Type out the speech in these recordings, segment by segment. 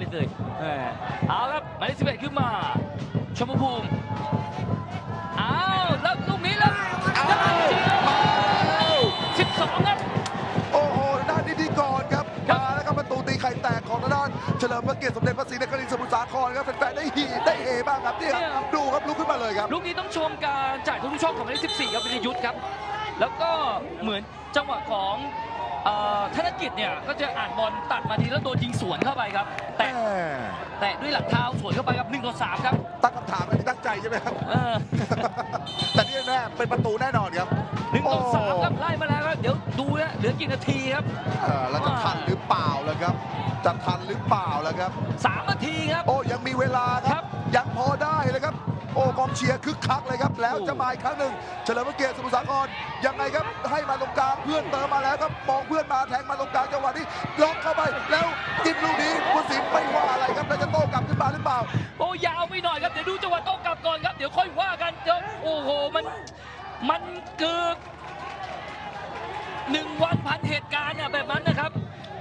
ไปเลยแหมเอาครับหมายเลขสิบเอ็ดขึ้นมาชมพูภูมิอ้าวแล้วลูกนี้แล้วได้จริงสิบสองครับโอ้โหด้านนี้ดีก่อนครับครับมาแล้วครับประตูตีไข่แตกของทางด้านเฉลิมพระเกียรติสมเด็จพระศรีนครินทร์สมุทรสาครครับแฟนๆได้หีได้เฮบ้างครับเนี่ยครับดูครับลุกขึ้นมาเลยครับลูกนี้ต้องชมการจ่ายทุกช่องของหมายเลข14ครับวิทยุทธ์ครับแล้วก็เหมือนจังหวะของ เอ่อธนกิจเนี่ยก็จะอ่านบอลตัดมาทีแล้วโดนยิงสวนเข้าไปครับ แตะแม่แตะด้วยหลังเท้าสวนเข้าไปครับ1ต่อ3ครับ ตั้งคำถามอันนี้ตั้งใจใช่ไหมครับ เออ แต่ที่แน่ๆเป็นประตูแน่นอนครับหนึ่งต่อสามครับไล่มาแล้วครับเดี๋ยวดูนะเหลือกี่นาทีครับเออแล้วจะทันหรือเปล่าล่ะครับ จะทันหรือเปล่าล่ะครับ สามนาทีครับ โอ้ยังมีเวลาคครัรับ บ ชียร์คึกคักเลยครับ แล้วโอ้จะมาอีกครั้งหนึ่งเฉลิมพระเกียรติสมุทรสาครยังไงครับให้มาตรงกลางเพื่อนเติมมาแล้วครับมองเพื่อนมาแทงมาตรงกลางจังหวะนี้ล็อกเข้าไปแล้วจิ้มลูกนี้ผู้สินไม่ว่าอะไรครับแล้วจะโต้กลับขึ้นมาหรือเปล่า โอ้ยาวไปหน่อยครับเดี๋ยวดูจังหวะโต้กลับก่อนครับเดี๋ยวค่อยว่ากันเดี๋ยวโอ้โหมันมันเกิดหนึ่งวันพันเหตุการณ์อะแบบนั้นนะครับ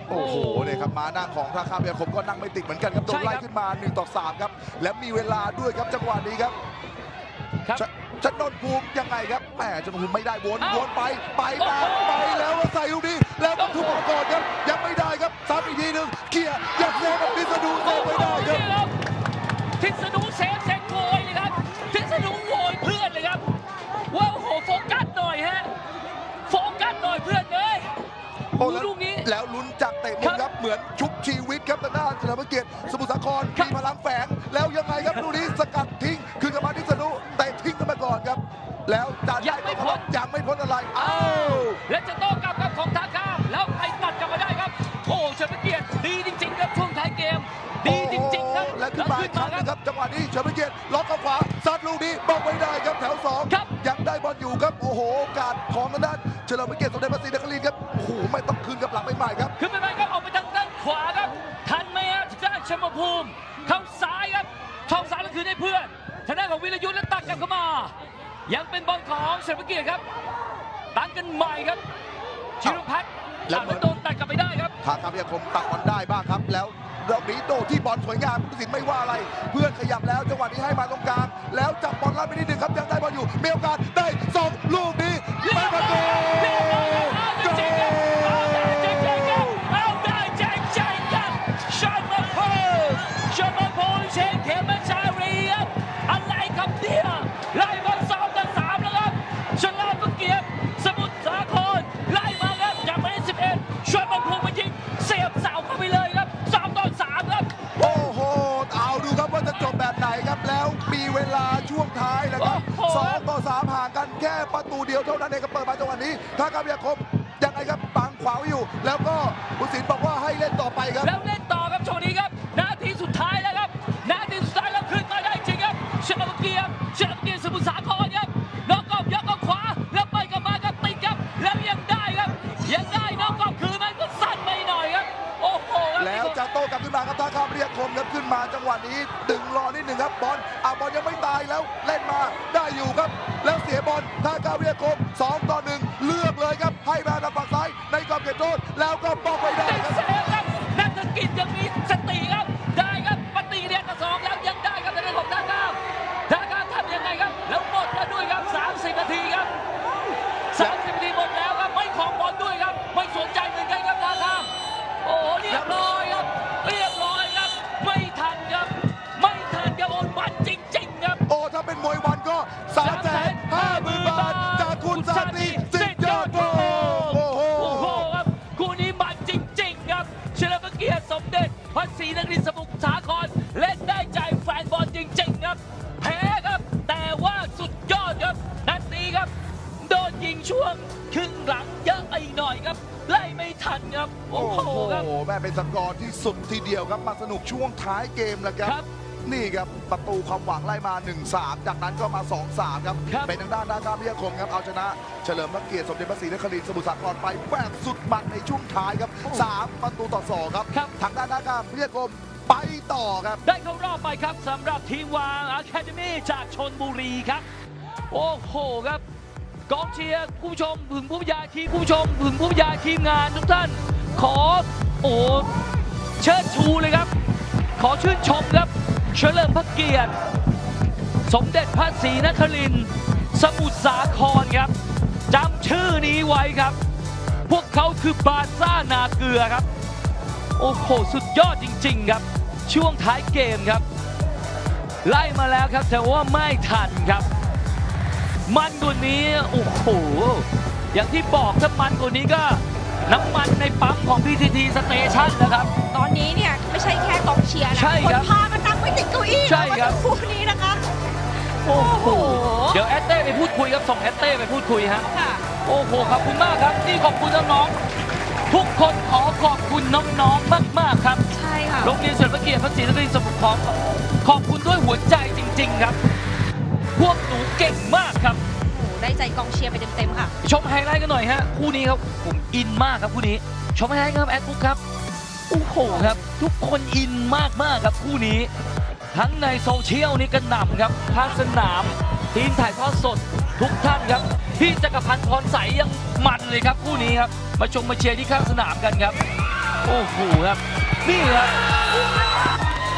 โอ้โหเนี่ยครับมาหน้าของท่าข้ามเบียร์คมก็นั่งไม่ติดเหมือนกันครับโดนใช่ครับไล่ขึ้นมา1ต่อ3ครับ และมีเวลาด้วยครับจังหวะนี้ครับ ครับชชนนท์ภูมิยังไงครับแหมชนนท์ภูมิไม่ได้วนเอ้าวนไปไปมาโอ้โหไปแล้วใส่ลูกนี้แล้วก็ทุบออกก่อนครับยังไม่ได้ครับซ้ำอีกทีหนึ่งเกียร์อยากเซฟกับพิษณุเซฟไม่ได้ครับนี่ครับทิศนุเซฟเซงโวยเลยครับทิศนุโวยเพื่อนเลยครับว่าโอ้โหโฟกัสหน่อยฮะโฟกัสหน่อยเพื่อนเลยโอ้ดูแล้วลูกนี้แล้วลุ้นจากเตะมุมครับเหมือนชุบชีวิตครับทางด้านเฉลิมพระเกียรติสมุทรสาครครับมีพลังแฝงแล้วยังไงครับลูกนี้สกัดทิ้งคืนกลับมาที่สนุเตะทิ้ง กันมาก่อนครับ แล้วจานยังไม่พ้นยังไม่พ้นอะไรเอ้าและจะโต้กลับครับของทาข้ามแล้วไปตัดกลับมาได้ครับ โอ้เฉลิมพระเกียรติดีจริง ๆ ครับช่วงท้ายเกม ดีจริง ๆ ครับโอ้โหและขึ้นมาอีกครั้งหนึงครับจังหวะนี้เฉลิมพระเกียรติล็อกเข้าขวาซัดลูกนี้บอกไม่ได้ครับแถวสองครับยังได้บอลอยู่ครับโอ้โหโอกาสของทางด้านเฉลิมพระเกียรติสมเด็จพระศรีนครินทร์ครับโอ้โหไม่ต้องคืนกับหลังใหม่ๆครับขึ้นไปไหมครับออกไปทางด้านขวาครับ ยังเป็นบอลของเฉลิมพระเกียรติครับตั้งกันใหม่ครับชิรพัฒน์แล้แล้ววเหมือนโดนตัดกลับไปได้ครับทางคำยาคมตัดบอลได้บ้างครับ แล้วดอกนี้โดดที่บอลสวยงามผู้ตัดสินไม่ว่าอะไร เพื่อนขยับแล้วจังหวะนี้ให้มาตรงกลาง แล้วจับบอลลัดไปนิดหนึ่งครับยังได้บอลอยู่มีโอกาสได้สองลูกนี้ไม่ประตู ห่างกันแค่ประตูเดียวเท่านั้นเองครับเปิดมาจังหวะนี้ ถ้ากับยาคมยังไงครับปังขวาวอยู่ แล้วก็บุษินบอกว่าให้เล่นต่อไปครับแล้วเล่น โต้กลับขึ้นมาครับท่าข้ามเรียกคมครับขึ้นมาจังหวะนี้ดึงรอนิดหนึ่งครับบอลอาบอลยังไม่ตายแล้วเล่นมาได้อยู่ครับ แล้วเสียบอลท่าข้ามเรียกคมสองต่อหนึ่งเลือกเลยครับให้มาทางฝั่งซ้ายในกรอบเขตโทษแล้วก็ป้องไปได้ครับเซฟครับนักกิจยังมีสติครับ พระศรีนครินทร์สมุทรสาครเล่นได้ใจแฟนบอลจริง ๆ ครับ แพ้ครับ แต่ว่าสุดยอดครับนัดนี้ครับ โดนยิงช่วงครึ่งหลังเยอะไปหน่อยครับ ไล่ไม่ทันครับ โอ้โอ้โหโหครับ แม่เป็นสกอร์ที่สุดทีเดียวครับมาสนุกช่วงท้ายเกมแล้วคครัรับ บ นี่ครับประตูความหวังไล่มา 1-3 จากนั้นก็มา 2-3 ครับ ครับ เป็นทางด้านนาการพิยาคมครับเอาชนะ เฉลิมพระเกียรติสมเด็จพระศรีนครินทร์สมุทรสาครไปแบบสุดมันในช่วงท้ายครับ3ประตูต่อ2ครับ ครับ ทางด้านนาการพิยาคมไปต่อครับ ได้เข้ารอบไปครับสำหรับทีมวางอะคาเดมี่จากชนบุรีครับ โอ้โหครับกองเชียร์ผู้ชมผึงผู้บรรยายทีมผู้ชมผึงผู้บรรยายทีมงานทุกท่าน ขอโอ้เชิดชูเลยครับ ขอชื่นชมครับ เฉลิมพระเกียรติ สมเด็จพระศรีนครินทร์สมุทรสาครครับจำชื่อนี้ไว้ครับ พวกเขาคือบาซ่านาเกลือครับ โอ้โห สุดยอดจริง ๆ ครับ ช่วงท้ายเกมครับ ไล่มาแล้วครับ แต่ว่าไม่ทันครับ มันกว่านี้โอ้โห อย่างที่บอกถ้ามันกว่านี้ก็น้ำมันในปั๊มของ PTT Station นะครับ ตอนนี้เนี่ย ไม่ใช่แค่กองเชียร์นะใช่คนครับพากันนั่ง ไม่ติดเก้าอี้ใช่แล้วครับมาดูคู่นี้นะคะโอ้โหโอ้โห เดี๋ยวแอตเต้ไปพูดคุยครับ ส่งแอตเต้ไปพูดคุยฮะ ค่ะ โอ้โห ขอบคุณมากครับ นี่ขอบคุณน้องๆ ทุกคนขอขอบคุณน้องๆ มากๆ ครับ ใช่ค่ะ โรงเรียนเฉลิมพระเกียรติพระศรีนครินทร์สมุทรขอขอบคุณด้วยหัวใจจริง ๆ ครับ พวกหนูเก่งมากครับ โอ้โห ได้ใจกองเชียร์ไปเต็มๆค่ะ ชมไฮไลท์กันหน่อยฮะ คู่นี้ครับ ผมอินมากครับคู่นี้ ชมไฮไลท์ครับแอดบุ๊กครับ โอ้โหครับ ทุกคนอินมากๆครับคู่นี้ ทั้งในโซเชียลนี่กันหน่ำครับภาคสนาม ทีมถ่ายทอดสดทุกท่านครับ พี่จักรพันธ์พรใสยังมันเลยครับคู่นี้ครับ มาชมมาเชียร์ที่ข้างสนามกันครับ โอ้โหครับ นี่ครับ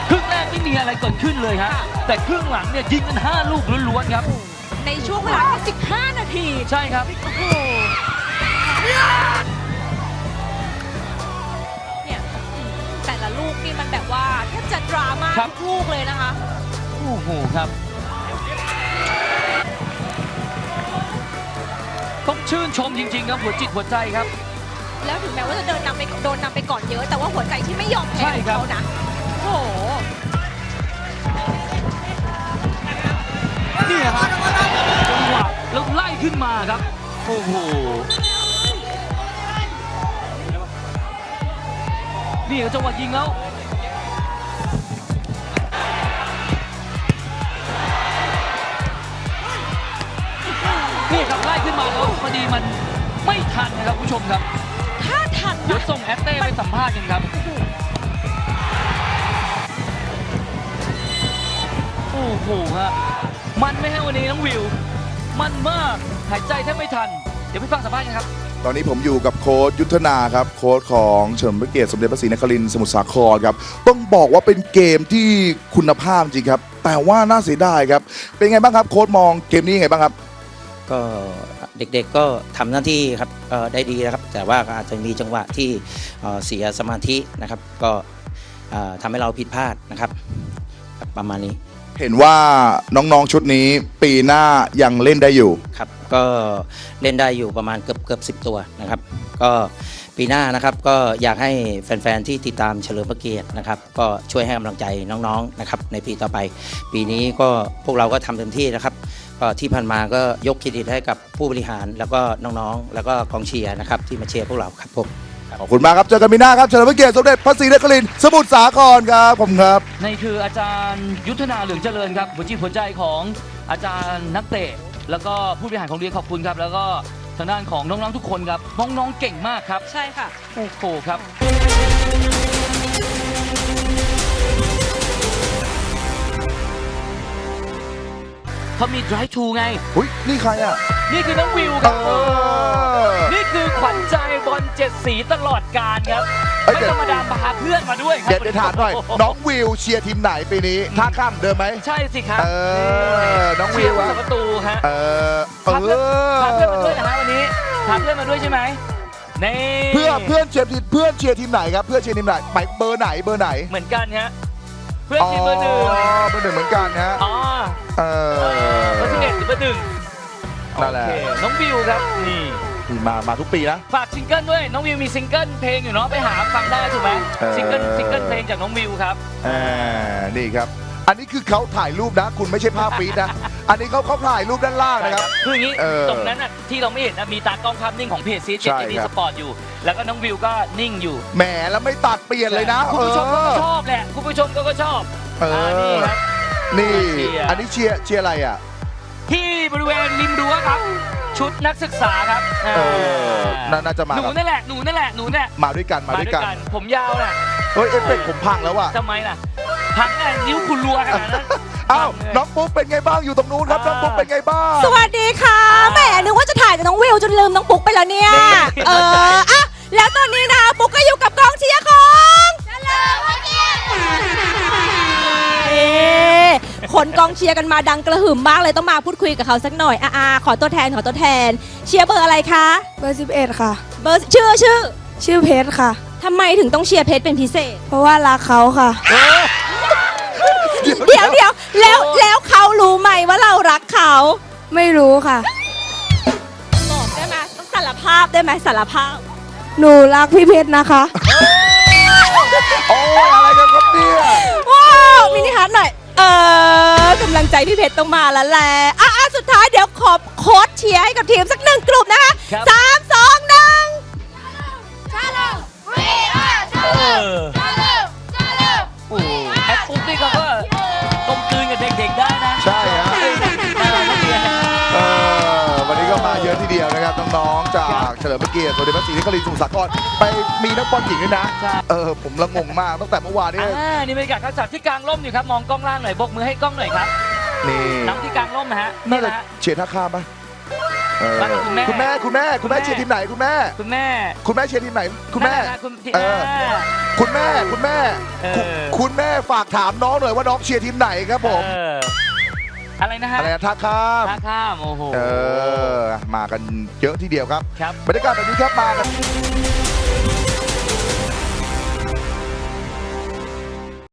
ครึ่งแรกไม่มีอะไรเกิดขึ้นเลยฮะแต่ครึ่งหลังเนี่ยยิงกัน 5 ลูกล้วนๆครับ ในช่วงเวลาแค่15 นาที ใช่ครับ ดราม่าครับ ทุกลูกเลยนะคะ โอ้โหครับ ต้องชื่นชมจริง ๆ ครับหัวจิตหัวใจครับ แล้วถึงแม้ว่าจะเดินนำไปโดนนำไปก่อนเยอะ แต่ว่าหัวใจที่ไม่ยอมแพ้ใช่ของครับ เขานะโอ้โหนี่ครับจังหวะแล้วไล่ขึ้นมาครับ โอ้โหนี่ครับจังหวะยิงแล้ว มาแล้วพอดีมันไม่ทันนะครับคุณผู้ชมครับถ้าทันเดี๋ยวนะส่งแอตเต้ไปสัมภาษณ์กันครับโอ้โหฮะมันไหม่ให้วันนี้น้องวิว มันมากหายใจแทบไม่ทัน เดี๋ยวไปฟังสัมภาษณ์กันครับ ตอนนี้ผมอยู่กับโค้ชยุทธนาครับ โค้ชของเฉลิมพระเกียรติสมเด็จพระศรีนครินทร์สมุทรสาครครับ ต้องบอกว่าเป็นเกมที่คุณภาพจริงครับ แต่ว่าน่าเสียดายครับ เป็นไงบ้างครับโค้ชมองเกมนี้ยังไงบ้างครับ ก็ เด็กๆก็ทำหน้าที่ครับเอ่อได้ดีนะครับ แต่ว่าก็อาจจะมีจังหวะที่เอ่อเสียสมาธินะครับ ก็เอ่อทำให้เราผิดพลาดนะครับครับ ประมาณนี้ เห็นว่าน้องๆชุดนี้ปีหน้ายังเล่นได้อยู่ครับ ก็เล่นได้อยู่ประมาณเกือบเกือบสิตัวนะครับ ก็ปีหน้านะครับก็อยากให้แฟนๆที่ติดตามเฉลิมพระเกียรตินะครับ ก็ช่วยให้กำลังใจน้องๆนะครับในปีต่อไป ปีนี้ก็พวกเราก็ทำเต็มที่นะครับก็ ที่ผ่านมาก็ยกเครดิตให้กับผู้บริหาร แล้วก็น้องๆ แล้วก็กองเชียร์นะครับที่มาเชียร์พวกเราครับผมขอบคุณมากครับ เจอกันปีหน้าครับเฉลิมพระเกียรติสมเด็จพระศรีนครินทร์สมุทรสาครครับผมครับนี่คืออาจารย์ยุทธนาเหลืองเจริญครับหัวจิตหัวใจของอาจารย์นักเตะ แล้วก็ผู้บริหารของเรียนขอบคุณครับ แล้วก็ทางด้านของน้องๆทุกคนครับน้องๆเก่งมากครับ ใช่ค่ะโอ้โหครับ เขามี drive to ไง อุ้ยนี่ใครอะ นี่คือน้องวิวคเอรับอนี่คือขวัญใจบอลเจ็ดสีตลอดการครับเอ้ยไม่ธรรมดาพาเพื่อนมาด้วยครัเดี๋ยวเดี๋ยวถามหน่อย น้องวิวเชียร์ทีมไหนปีนี้ ท่าข้ามเดิมไหม ใช่สิครับเออน้องวิวเชียร์อะผู้สาประตูฮะ เออเอพาเพื่อนพาเพื่อนมาด้วยอนะฮะวันนี้พาเพื่อนมาด้วยใช่ไหมนี่เพื่อเพื่อนเชียร์ทีมเพื่อนเชียร์ทีมไหนครับ เพื่อนเชียร์ทีมไหนหมายเบอร์ไหนเบอร์ไหน เหมือนกันฮะเพื่อนทีมเบอร์หนึ่งเบอร์หนึ่งเหมือนกันฮะอ๋อเอเอออเบอร์สิบเอ็ดหรือเบอร์หนึ่งนั่นแหละโอเคน้องวิวครับนี่มามาทุกปีนะฝากซิงเกิลด้วยน้องวิวมีซิงเกิลเพลงอยู่เนาะไปหาฟังได้ถูกไหมเออซิงเกิลซิงเกิลเพลงจากน้องวิวครับอ่านี่ครับ อันนี้คือเขาถ่ายรูปนะ คุณไม่ใช่ภาพฟีดนะ อันนี้เขาเขาถ่ายรูปด้านล่างนะครับ คืออย่างนี้เออตรงนั้นน่ะที่เราไม่เห็นน่ะมีตากล้องภาพนิ่งของเพจซีเจ็ดใช่ดีครัสบปอร์ตอยู่ แล้วก็น้องวิวก็นิ่งอยู่แหมแล้วไม่ตัดเปลี่ยนเลยนะคุณเอผู้ชมก็อชอบแหละคุณผู้ชมก็ก็ชอบเออนี่ครับ นี่ เชียร์ อันนี้เชียร์เชียร์อะไรอะ ที่บริเวณริมรั้วครับ ชุดนักศึกษาครับเออน่าน่าจะมาหนูกับ นั่นแหละหนูนั่นแหละหนูเนี่ยมาด้วยกันมาด้วยกันผมยาวน่ะ เฮ้ยเอฟเฟกต์ผมพังแล้วว่ะ ทำไมล่ะพังไงนิ้วคุณรัวขนาดนั้น อ้าวน้องปุ๊กเป็นไงบ้างอยู่ตรงนู้นครับน้องปุ๊กเป็นไงบ้างสวัสดีค่ะแหมนึกว่าจะถ่ายกับน้องวิวจนลืมน้องปุ๊กไปแล้วเนี่ยนี่เอออะแล้วตอนนี้นะปุ๊กก็อยู่กับกองเชียร์ของเฉลิมพระเกียรติขนกองเชียร์กันมาดังกระหึ่มมากเลยต้องมาพูดคุยกับเขาสักหน่อยอ่าขอตัวแทนขอตัวแทน เชียร์เบอร์อะไรคะ เบอร์11 ค่ะ เบอร์ชื่อชื่อชื่อเพชรค่ะ ทำไมถึงต้องเชียร์เพชรเป็นพิเศษ เพราะว่ารักเขาค่ะ เดี๋ยวเดี๋ยวแล้วแล้วเขารู้ไหมว่าเรารักเขาไม่รู้ค่ะ บอกได้ไหมต้องสารภาพได้ไหมสารภาพ หนูรักพี่เพชรนะคะ โอ้ยอะไรกันครับเนี่ยว้าวมินิฮาร์ดหน่อย เออกำลังใจพี่เพชรต้องมาแล้วแหละอะอะสุดท้ายเดี๋ยวขอโค้ชเชียร์ให้กับทีมสักหนึ่งกลุ่มนะคะครับสามสองหนึ่งเออโอ้โหแอปปุ๊บนี่เขาก็ก เฉลิมพระเกียรติสมเด็จพระศรีนครินทร์สมุทรสาครไปมีนักบอลหญิงด้วยนะ ใช่ เออ ผมละงงมากตั้งแต่เมื่อวานนี้อ่านี่บรรยากาศการจัดที่กลางร่มอยู่ครับ มองกล้องล่างหน่อยบกมือให้กล้องหน่อยครับนี่น้ำที่กลางร่มนะฮะน่านี่จะนะฮะ เชียร์ท่าข้ามปะเออบ้านของคุณแม่คุณแม่คุณแม่คุณแม่ เชียร์ทีมไหนคุณแม่ คุณแม่คุณแม่เชียร์ทีมไหน คุณแม่ นั่นน่ะคุณที่เอออ่าคุณแม่คุณแม่ เออคุณคุณแม่ฝากถามน้องหน่อยว่าน้องเชียร์ทีมไหนครับผม เออ อะไรนะฮะอะไรนะท่าข้ามท่าข้ามโอ้โหเออมากันเยอะทีเดียวครับครับบรรยากาศแบบนี้ครับมากัน